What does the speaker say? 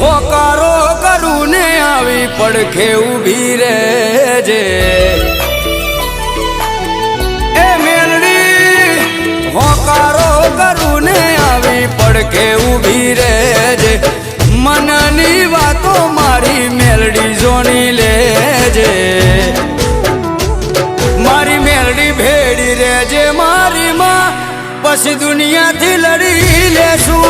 હોકારો કરું ને આવી પડખે ઊભી રહેજે. એ મેલડી, હોકારો કરું ને આવી પડખે ઊભી રહેજે. મનની વાતો મારી મેલડી જોણી લેજે. મારી મેલડી ભેડી રહેજે, મારી માં. પછી દુનિયાથી લડી લેશું.